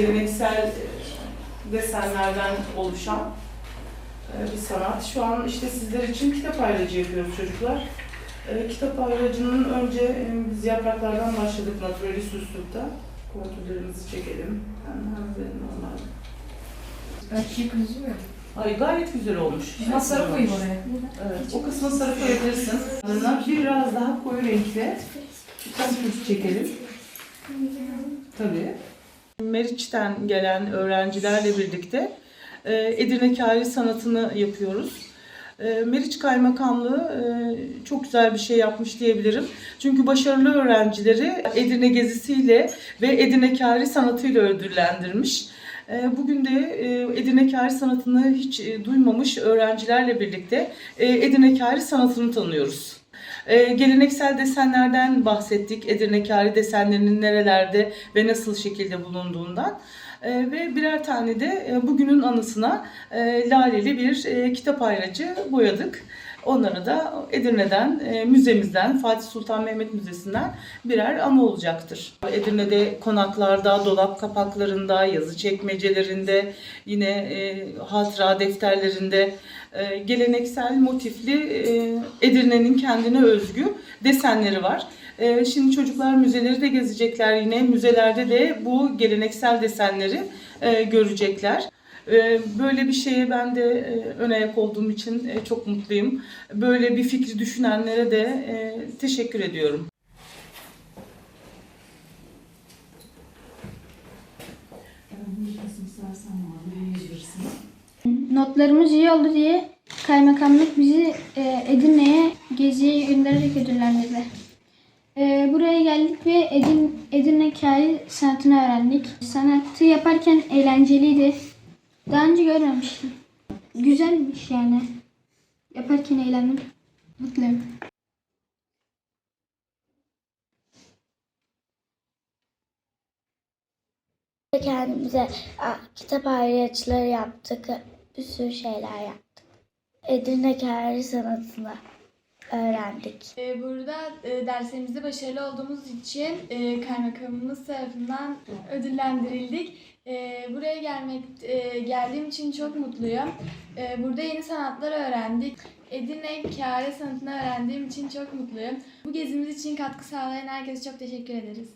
geleneksel e, desenlerden oluşan e, bir sanat. Şu an işte sizler için kitap ayracı yapıyoruz çocuklar. E, kitap ayracının önce biz yapraklardan başladık naturalist üslupta. Kontürlerimizi çekelim. Verelim onlar. Belki kızıyor. Ay gayet güzel olmuş. Ben sarı koyayım oraya. Evet, o kısmı sarı koyabilirsin. Biraz daha koyu renkte kontür çekelim. Tabii. Meriç'ten gelen öğrencilerle birlikte e, Edirne Kâri sanatını yapıyoruz. E, Meriç Kaymakamlığı e, çok güzel bir şey yapmış diyebilirim. Çünkü başarılı öğrencileri Edirne gezisiyle ve Edirne Kâri sanatıyla ödüllendirmiş. Bugün de Edirne Kâri sanatını hiç duymamış öğrencilerle birlikte Edirne Kâri sanatını tanıyoruz. E, geleneksel desenlerden bahsettik. Edirne Kâri desenlerinin nerelerde ve nasıl şekilde bulunduğundan. E, ve birer tane de e, bugünün anısına e, laleli bir e, kitap ayracı boyadık. Onları da Edirne'den, e, müzemizden, Fatih Sultan Mehmet Müzesi'nden birer anı olacaktır. Edirne'de konaklarda, dolap kapaklarında, yazı çekmecelerinde, yine e, hatıra defterlerinde e, geleneksel motifli e, Edirne'nin kendine özgü desenleri var. Şimdi çocuklar müzeleri de gezecekler yine. Müzelerde de bu geleneksel desenleri görecekler. E, Böyle bir şeye ben de e, ön ayak olduğum için e, çok mutluyum. Böyle bir fikri düşünenlere de e, teşekkür ediyorum. Notlarımız iyi oldu diye kaymakamlık bizi Edirne'ye geziye göndererek ödüllendirdi. Buraya geldik ve Edin, Edirne kâhi sanatını öğrendik. Sanatı yaparken eğlenceliydi. Daha önce görmemiştim. Güzelmiş yani. Yaparken eğlendim. Mutluyum. Kendimize a, kitap ayrıcaları yaptık. Bir sürü şeyler yaptık. Edirne Kâri sanatını öğrendik. Ee, Burada e, derslerimizde başarılı olduğumuz için e, kaymakamımız tarafından ödüllendirildik. E, Buraya gelmek geldiğim için çok mutluyum. Burada yeni sanatlar öğrendik. Edirne kâre sanatını öğrendiğim için çok mutluyum. Bu gezimiz için katkı sağlayan herkese çok teşekkür ederiz.